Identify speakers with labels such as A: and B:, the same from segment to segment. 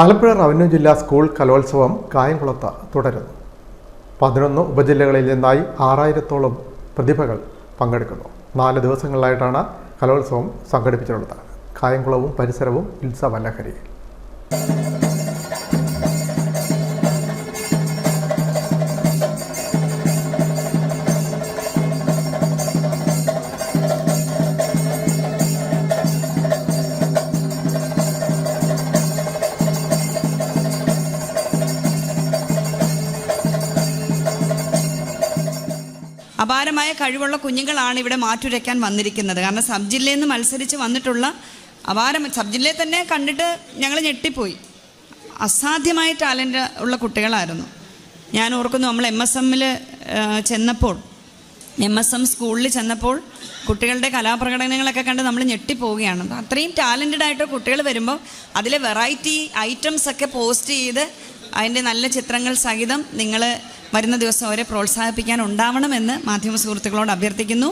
A: Alappuzha revenue ജില്ലാ school കലോത്സവം കായംകുളത്ത് തുടരുന്നു. പതിനൊന്ന് ഉപജില്ലകളിൽ നിന്നായി ആറായിരത്തോളം പ്രതിഭകൾ പങ്കെടുക്കുന്നു. നാല് ദിവസങ്ങളിലായിട്ടാണ് കലോത്സവം സംഘടിപ്പിച്ചിട്ടുള്ളത്. കായംകുളവും പരിസരവും ഉത്സവ ഉത്സവലഹരിയിൽ
B: അപാരമായ കഴിവുള്ള കുഞ്ഞുങ്ങളാണ് ഇവിടെ മാറ്റുരയ്ക്കാൻ വന്നിരിക്കുന്നത്. കാരണം സബ് ജില്ലയിൽ നിന്ന് മത്സരിച്ച് വന്നിട്ടുള്ള അപാരം സബ് ജില്ലയിൽ തന്നെ കണ്ടിട്ട് ഞങ്ങൾ ഞെട്ടിപ്പോയി. അസാധ്യമായ ടാലന്റ് ഉള്ള കുട്ടികളായിരുന്നു. ഞാൻ ഓർക്കുന്നു നമ്മൾ എം എസ് എമ്മിൽ ചെന്നപ്പോൾ എം എസ് എം സ്കൂളിൽ ചെന്നപ്പോൾ കുട്ടികളുടെ കലാപ്രകടനങ്ങളൊക്കെ കണ്ട് നമ്മൾ ഞെട്ടിപ്പോവുകയാണ്. അത്രയും ടാലന്റഡ് ആയിട്ട് കുട്ടികൾ വരുമ്പോൾ അതിലെ വെറൈറ്റി ഐറ്റംസ് ഒക്കെ പോസ്റ്റ് ചെയ്ത് അതിന്റെ നല്ല ചിത്രങ്ങൾ സഹിതം നിങ്ങൾ വരുന്ന ദിവസം അവരെ പ്രോത്സാഹിപ്പിക്കാൻ ഉണ്ടാവണമെന്ന് മാധ്യമ സുഹൃത്തുക്കളോട് അഭ്യർത്ഥിക്കുന്നു.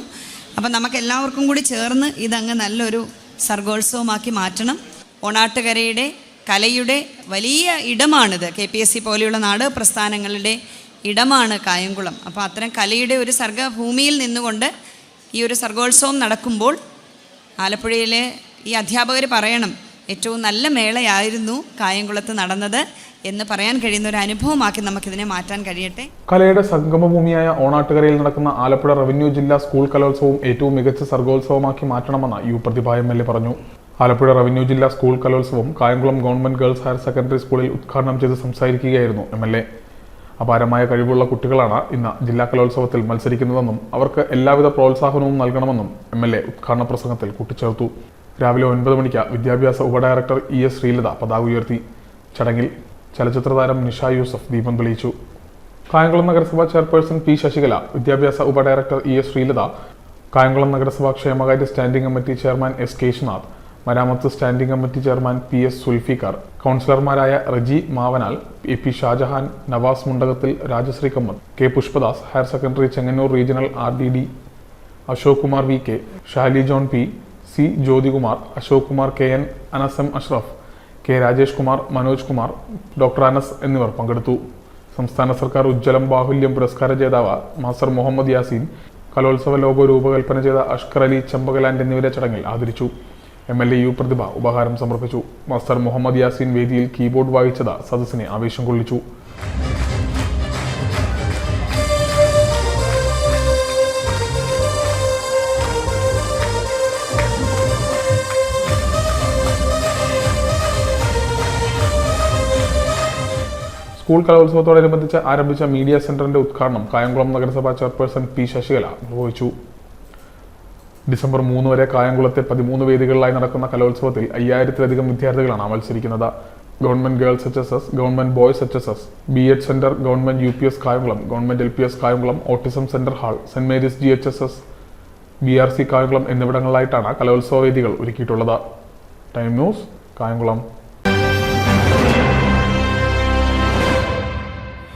B: അപ്പം നമുക്ക് എല്ലാവർക്കും കൂടി ചേർന്ന് ഇതങ്ങ് നല്ലൊരു സർഗോത്സവമാക്കി മാറ്റണം. ഓണാട്ടുകരയുടെ കലയുടെ വലിയ ഇടമാണിത്. കെ പി എസ് സി പോലെയുള്ള നാടക പ്രസ്ഥാനങ്ങളുടെ ഇടമാണ് കായംകുളം. അപ്പോൾ അത്തരം കലയുടെ ഒരു സർഗഭൂമിയിൽ നിന്നുകൊണ്ട് ഈ ഒരു സർഗോത്സവം നടക്കുമ്പോൾ ആലപ്പുഴയിലെ ഈ അധ്യാപകർ പറയണം ഏറ്റവും നല്ല മേളയായിരുന്നു കായംകുളത്ത് നടന്നത്. എന്ന് പറയാൻ കഴിയുന്ന ഒരു അനുഭവമാക്കി നമുക്കിതിനെ മാറ്റാൻ കഴിയട്ടെ.
C: കലയുടെ സംഗമഭൂമിയായ ഓണാട്ടുകരയിൽ നടക്കുന്ന ആലപ്പുഴ റവന്യൂ ജില്ലാ സ്കൂൾ കലോത്സവം ഏറ്റവും മികച്ച സർഗോത്സവമാക്കി മാറ്റണമെന്ന് യു പ്രതിഭ എം എൽ പറഞ്ഞു. ആലപ്പുഴ റവന്യൂ ജില്ലാ സ്കൂൾ കലോത്സവം Kayamkulam government girls higher secondary സ്കൂളിൽ ഉദ്ഘാടനം ചെയ്ത് സംസാരിക്കുകയായിരുന്നു എം എൽ എ. അപാരമായ കഴിവുള്ള കുട്ടികളാണ് ഇന്ന് ജില്ലാ കലോത്സവത്തിൽ മത്സരിക്കുന്നതെന്നും അവർക്ക് എല്ലാവിധ പ്രോത്സാഹനവും നൽകണമെന്നും എം എൽ എ ഉദ്ഘാടന പ്രസംഗത്തിൽ കൂട്ടിച്ചേർത്തു. രാവിലെ ഒൻപത് മണിക്ക് വിദ്യാഭ്യാസ ഉപഡയറക്ടർ ഇ എസ് ശ്രീലത പതാക ഉയർത്തി. ചടങ്ങിൽ ചലച്ചിത്ര താരം നിഷ യൂസഫ് ദീപം തെളിയിച്ചു. കായംകുളം നഗരസഭാ ചെയർപേഴ്സൺ പി ശശികല വിദ്യാഭ്യാസ ഉപഡയറക്ടർ ഇ എസ് ശ്രീലത കായംകുളം നഗരസഭാ ക്ഷേമകാര്യ standing committee chairman S Keshunath മരാമത്ത് standing committee chairman P S Sulfikar കൗൺസിലർമാരായ Reji Mavanal A P Shajahan Navas Mundakathil Rajasree Kammath K Pushpadas higher secondary Chengannur regional R D D Ashok Kumar V K Shali John P C Jyothikumar Ashok Kumar K N Anas Ashraf K Rajesh Kumar Manoj Kumar doctor Anas എന്നിവർ പങ്കെടുത്തു. സംസ്ഥാന സർക്കാർ ഉജ്ജ്വലം ബാഹുല്യം പുരസ്കാര ജേതാവ് master Muhammad Yaseen കലോത്സവ logo രൂപകൽപ്പന ചെയ്ത അഷ്കർ അലി ചമ്പകലാൻഡ് എന്നിവരെ ചടങ്ങിൽ ആദരിച്ചു. M L A U Prathibha ഉപഹാരം സമർപ്പിച്ചു. മാസ്റ്റർ മുഹമ്മദ് യാസീൻ വേദിയിൽ കീബോർഡ് വായിച്ചത് സദസ്സിനെ ആവേശം കൊള്ളിച്ചു. സ്കൂൾ കലോത്സവത്തോടനുബന്ധിച്ച് ആരംഭിച്ച മീഡിയ സെന്ററിന്റെ ഉദ്ഘാടനം കായംകുളം നഗരസഭാ ചെയർപേഴ്സൺ പി ശശികല നിർവഹിച്ചു. ഡിസംബർ മൂന്ന് വരെ കായംകുളത്തെ പതിമൂന്ന് വേദികളിലായി നടക്കുന്ന കലോത്സവത്തിൽ അയ്യായിരത്തിലധികം വിദ്യാർത്ഥികളാണ് മത്സരിക്കുന്നത്. Government girls H S S government boys H S S B Ed centre government U P S Kayamkulam government L P S Kayamkulam autism centre hall saint Mary's G H S S B R C Kayamkulam എന്നിവിടങ്ങളിലായിട്ടാണ് കലോത്സവ വേദികൾ ഒരുക്കിയിട്ടുള്ളത്. Time news Kayamkulam.